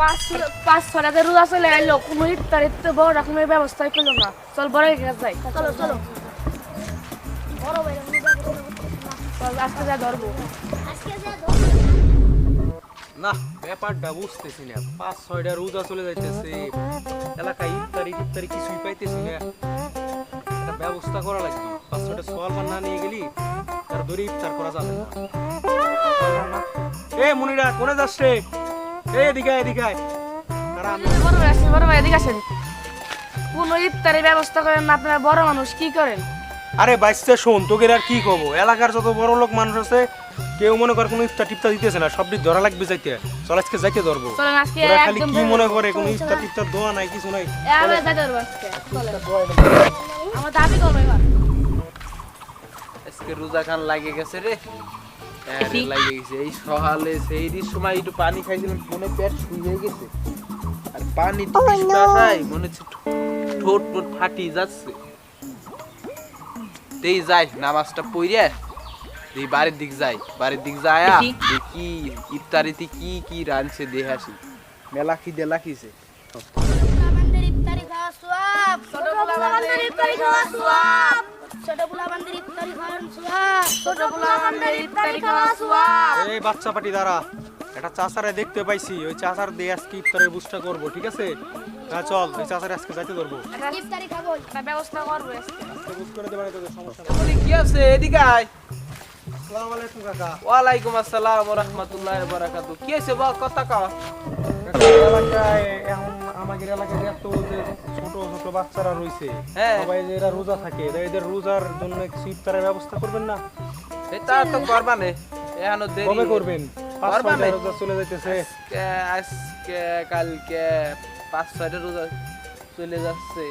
পাঁচ পাঁচ ছটাতে রোজা চলে আইলো কোনো ইফতারির তো বড় রকমের ব্যবস্থাই না। চল বড় কাছে যাই। চলো চলো। আজকে যা ধরবো। না ব্যাপারটা বুঝতেছি না। পাঁচ ছয়টা রোজা চলে যাইতেছে। এলাকায় ইফতারি ইফতারি কিছুই পাইতেছি না। একটা ব্যবস্থা করা লাগবে। পাঁচ ছয়টা সোয়াল মান না নিয়ে গেলি তার ধরে ইফতার করা যাবে না। এ মুনিরা কোনে যাস রে? এ এদিকে এদিকে আয়। তারা আমি বড় ভাই আসেন বড় ভাই এদিকে আসেন। কোনো ইফতারের ব্যবস্থা করেন না আপনারা বড় মানুষ কি করেন? আরে বাইসতে শোন তোকে আর কি কব? এলাকার যত বড় লোক মানুষ আছে কেউ মনে কর কোনো ইফতার দিতেছে না সবটি ধরা লাগবে যাইতে। চল আজকে যাইতে ধরবো। খালি কি মনে করে কোনো ইফতার টিফতার দোয়া নাই কিছু নাই। আমরা আজকে চলেন। আমার দাবি করব এবার। আজকে রোজা খান লাগে গেছে রে। এই সকালে সেই সময় একটু পানি খাইছিলাম মনে পেট শুয়ে গেছে। আর পানি খাই মনে হচ্ছে ঠোঁট ফাটি যাচ্ছে। তেই যাই নামাজটা পড়ে এই বাড়ির দিক যাই। বাড়ির দিক যায় দেখি ইফতারিতে কি কি রাঁধছে দেখে আসি। মেলা খিদে লাখিছে বান্দের ইফতারি খাওয়া সোয়াব ছোট পোলা বান্দের ইফতারি খাওয়া সোয়াব। ছোট ইফতারি খাওয়া সোয়াব এই বাচ্চা পাটি দাঁড়া। একটা চাচারে দেখতে পাইছি। ওই চাচার দিয়ে আজকে ইফতারের বুঝটা করব ঠিক আছে? হ্যাঁ চল ওই চাচারে আজকে যাইতে ধরবো। ইফতারি খাব ব্যবস্থা করব আজকে। আজকে বুঝ করে দেবে তোদের সমস্যা। বলি, কি আছে? এদিকে আয়। আসসালামু আলাইকুম কাকা। আসসালাম ওয়া রাহমাতুল্লাহি ওয়া বারাকাতুহু। কি আছে বা কথা কও এখন আমাদের এলাকায় এত যে ছোট ছোট বাচ্চারা রয়েছে হ্যাঁ। সবাই যে এরা রোজা থাকে এদের রোজার জন্য কিছু ইফতারের ব্যবস্থা করবেন না? এটা তো এখনও দেরি। কবে করবেন। রোজা চলে যাইতেছে। আজকে কালকে পাঁচ ছয়টা রোজা চলে যাচ্ছে।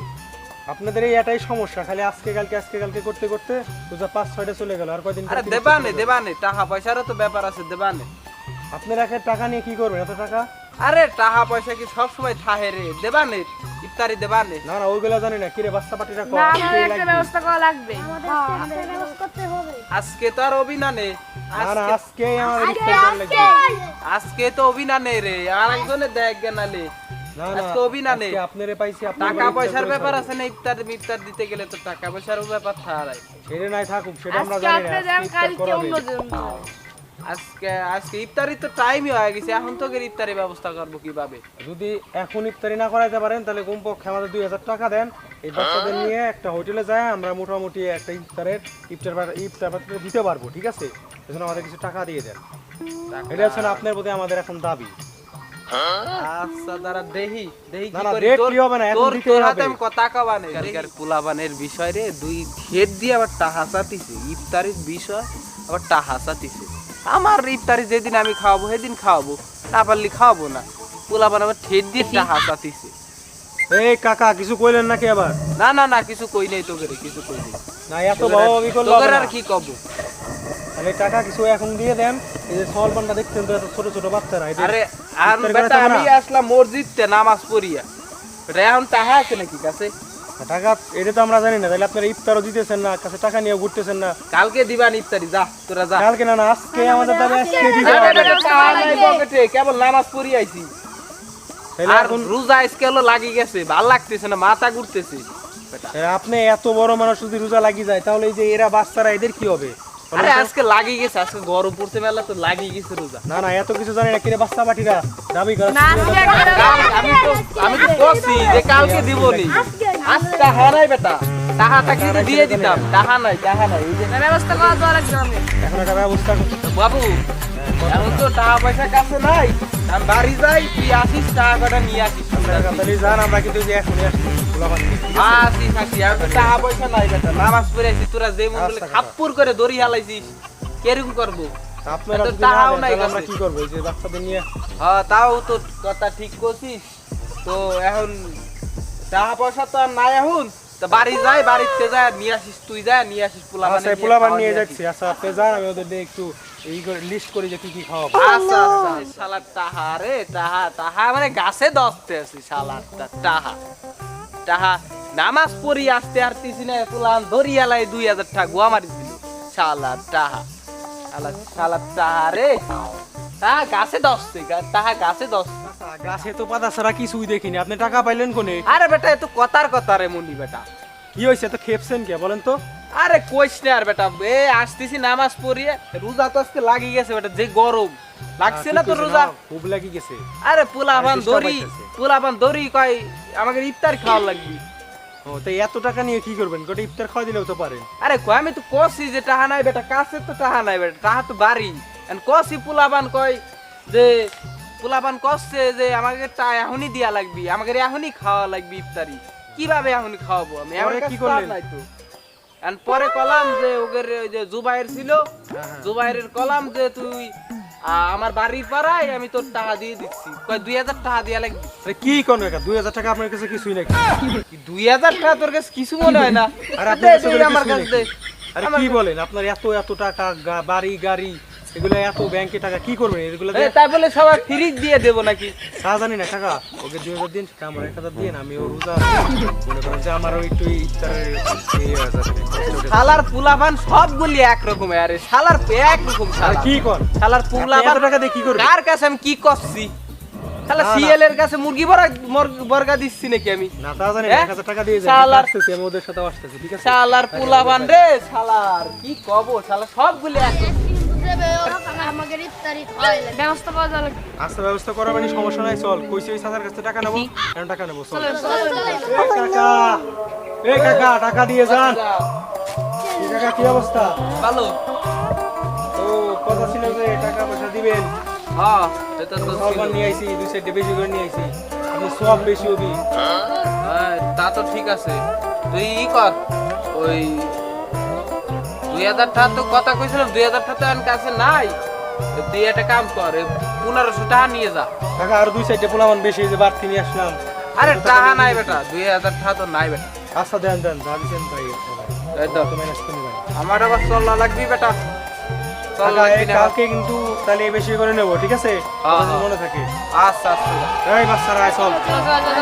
আপনাদের এই এটাই সমস্যা খালি আজকে কালকে আজকে কালকে করতে করতে রোজা পাঁচ ছয়টা চলে গেল আর কয়দিন আরে তিরিশ দেবা নে চলে দেবা নে টাকা পয়সারও তো ব্যাপার আছে দেবা নে যাবে। আপনারা টাকা নিয়ে কি করবেন? এত টাকা? আরে টাকা পয়সা কি সব সময় থাহে রে? দেবা নে ইফতারি দেবা নে। না না ওইগুলা জানি না। কিরে বাচ্চা পাটিরা কম না আমাদের একটা ব্যবস্থা করা লাগবে। আমাদের ব্যবস্থা করতে হবে। আজকে তো আর অভিনা নে না না আজকে আজকে আমাদের ইফতার করা লাগবে। আজকে তো অভিনা নে রে। আর একজনে দেখ গেনালে না না আজকে অভিনা নেই। আজকে আপনারে পাইছি আপনার টাকা পয়সার ব্যাপার আছে না ইফতার ইফতার দিতে গেলে তো টাকা পয়সার ব্যাপার থাকে। সেটা নাই থাকুক সেটা আমরা জানি না। আপনি কালকে করাবে। আজকে আজকে ইফতারি তো টাইমই হয়ে গেছে এখন তো ইফতারি ব্যবস্থা করব কীভাবে? যদি এখন ইফতারি না করাইতে পারেন তাহলে কমপক্ষে আমাদের দুই হাজার টাকা দেন। এই বাচ্চাদের নিয়ে একটা হোটেলে যায় আমরা মোটামুটি একটা ইফতারের ইফতার ইফতার পাত্র দিতে পারব ঠিক আছে? এজন্য আমাদের কিছু টাকা দিয়ে দেন। এটা হচ্ছে আপনার প্রতি আমাদের এখন দাবি। আচ্ছা দাঁড়া দেহি দেহি কি করি। তোর হবে না, তোর তোর হাতে আমি কথা কবানে কালকার পোলাবানের বিষয় রে দুই খেত দিয়ে আবার টাহা চাতিছে। ইফতারির বিষয় আবার টাহা চাতিছে। আমার ইফতারি যেদিন আমি খাওয়াবো সেদিন খাওয়াবো। না পারলে খাওয়াবো না। পোলাবান আবার ঠেট দিয়ে টাহা চাতিছে। এই কাকা কিছু কইলেন নাকি আবার? না না না কিছু কই নেই তোকে কিছু কই নেই। না এত ভাবাভাবি করলে তোকে আর কি কব? তাহলে টাকা কিছু এখন দিয়ে দেন। এই যে সল পান্ডা দেখতেন তো এত ছোট ছোট বাচ্চারা আরে আর বেটা আমি? আসলাম মসজিদতে নামাজ পড়িয়া। বেটা এখন টাহা আছে নাকি কাছে? টাকা এটা তো আমরা জানি না তাহলে আপনারা ইফতারও দিতেছেন না কাছে টাকা নিয়ে ঘুরতেছেন না। কালকে দিবান ইফতারি যা তোরা যা। কালকে না না আজকে আমাদের দাবি আজকে দিতে আরে হবে বেটা, টাকা নাই পকেটে, কেবল নামাজ পড়ি আইছি। আর রোজা আজকে হলো লাগি গেছে ভালো লাগতেছে না মাথা ঘুরতেছে। আপনি এত বড় মানুষ যদি রোজা লাগি যায় তাহলে এই যে এরা বাচ্চারা এদের কি হবে? আরে আজকে লাগি গেছে আজকে গরম পড়তে মেলা তো লাগি গেছে রোজা। না না এত কিছু জানি না কিরে বাচ্চা পাটিরা দাবি কর। না আজকে আমি তো আমি তো বলছি যে কালকে দিবনি আজকে টাহা নাই বেটা। টাহা থাকলে তো দিয়ে দিতাম? টাহা নাই টাহা নাই এই যে। ব্যবস্থা করা লাগবে আমি। এখন একটা ব্যবস্থা বাবু এখন তো টাকা পয়সা কাছে নাই। আমি বাড়ি যাই তুই আসিস টাকা কটা নিয়ে আসিস। তাহলে যান আমরা কিন্তু এখনই আসছি। গোলাপানি আসিস আসিস টাকা পয়সা নাই বেটা নামাজ পড়ে তোরা যে মন বলে আচ্ছা, খাপ্পুর করে দড়ি হালাইছিস কেরকম করব? আপনারা এত যদি না টাকাও দেন, নাই আমরা কি করব? যে বাচ্চাদের নিয়ে হ্যাঁ তাও তো কথা ঠিক করছিস। তো এখন টাকা পয়সা তো আর নাই এখন। তো বাড়ি যাই বাড়িতে যায় নিয়ে আসিস তুই যা নিয়ে আসিস পোলা আচ্ছা নিয়ে যাচ্ছি। আচ্ছা আপনি যান আমি ওদের দিয়ে একটু এই করে লিস্ট করি যে কি কি খাওয়াবো। আচ্ছা আচ্ছা শালা রে টাহা টাহা মানে গাছে দস্তে আছি শালাটা টাহা টাহা নামাজ পড়ি আসতে আসতেছি না তুলান ধরিয়ালাই দুই হাজার টাকা গোয়া মারি দিল শালা টাহা শালা শালা টাহা রে। তাহা গাছে দস্তে তাহা গাছে দস্তে গাছে তো পাতা ছাড়া কিছুই দেখিনি আপনি টাকা পাইলেন কোনে? আরে বেটা এত কথার কথা রে মুন্ডি বেটা। কি হয়েছে? তো খেপছেন কে? বলেন তো। আরে কইস না আর বেটা এ আসতেছি নামাজ পড়িয়ে রোজা তো আজকে লাগি গেছে বেটা যে গরম। লাগছে না তো রোজা? খুব লাগি গেছে। আরে পোলাপান দড়ি পোলাপান দড়ি কয় আমাকে ইফতার খাওয়া লাগবে ও তো এত টাকা নিয়ে কি করবেন? গোটা ইফতার খাওয়া দিলেও তো পারেন। আরে কয় আমি তো কষি যে টাহা নাই বেটা কাছে তো টাহা নাই বেটা টাহা তো বাড়ি। এন কষি পোলাপান কয় যে পোলাপান কষছে যে আমাকে টা এখনই দিয়া লাগবি আমাকে এখনই খাওয়া লাগবে ইফতারি। কীভাবে এখনই খাওয়াবো আমি? আমার কি করলেন? নাই তো। পরে কলাম যে ওদের ওই যে জুবাইর ছিল হ্যাঁ, জুবাইরের কলাম যে তুই আমার বাড়ির পাড়ায় আমি তোর টাকা দিয়ে দিচ্ছি। কয় দুই হাজার টাকা দিয়া লাগবে। আরে কি কোন কাকা দুই হাজার টাকা আপনার কাছে কিছুই নাকি দুই হাজার টাকা তোর কাছে কিছু মনে হয় না? আর বলে আমার কাছে। আরে কি বলেন? আপনার এত এত টাকা বাড়ি গাড়ি এগুলো এত ব্যাংকে টাকা কি করবেন এগুলো তাই বলে সবাই ফ্রিজ দিয়ে দেবো নাকি? তা জানি না টাকা। ওকে দুই হাজার দিন আমার এক হাজার দিন আমি ও রোজা মনে করেন যে আমারও একটু ইফতারের শালার পুলাবান সবগুলি একরকম আরে শালার একরকম শালা। কি কর শালার পুলাবান টাকা দিয়ে কি করবেন কার কাছে আমি কি করছি? শালা। সিএল এর কাছে মুরগি বড়া বর্গা দিচ্ছি নাকি আমি? না তা জানি না হ্যাঁ? এক হাজার টাকা দিয়ে শালার- আসতেছি আমি ওদের সাথে আসতেছি ঠিক আছে? শালার পুলাবান রে শালার কি কব? শালা সবগুলি এক ব্যবস্থা করা ব্যবস্থা করাবেনি সমস্যা নাই চল। কইছি ওই সাদার কাছে টাকা নেব। এখন টাকা নেব চল। কাকা এই কাকা টাকা দিয়ে যান। এই কাকা কি অবস্থা? ভালো। তো কথা ছিল যে টাকা পয়সা দিবেন। হ্যাঁ এটা তো ছিল। নিয়ে আইছি দুই সাইডে বেশি করে নিয়ে আইছি। আপনি সব বেশি হবি। হ্যাঁ, তা তো ঠিক আছে। তুই ই কর ওই দুই হাজার টাকা তো কথা কইছিলাম দুই হাজার টাকা তো আমার কাছে নাই। তুই একটা কাম কর পনেরোশো টাকা নিয়ে যা। কাকা আর দুই সাইডে পোলামান বেশি হয়েছে বাড়তি নিয়ে আসলাম। আরে টাকা নাই বেটা দুই হাজার টাকা তো নাই বেটা। আচ্ছা দেন দেন যা ভাই এই তো। আমার আবার চল্লা লাগবি বেটা। চল কাকা, লাগবি না। কালকে কিন্তু তাহলে বেশি করে নেব ঠিক আছে? হ্যাঁ, হ্যাঁ। মনে থাকে। আচ্ছা আচ্ছা। এই বাচ্চারা চল। চলো, চলো,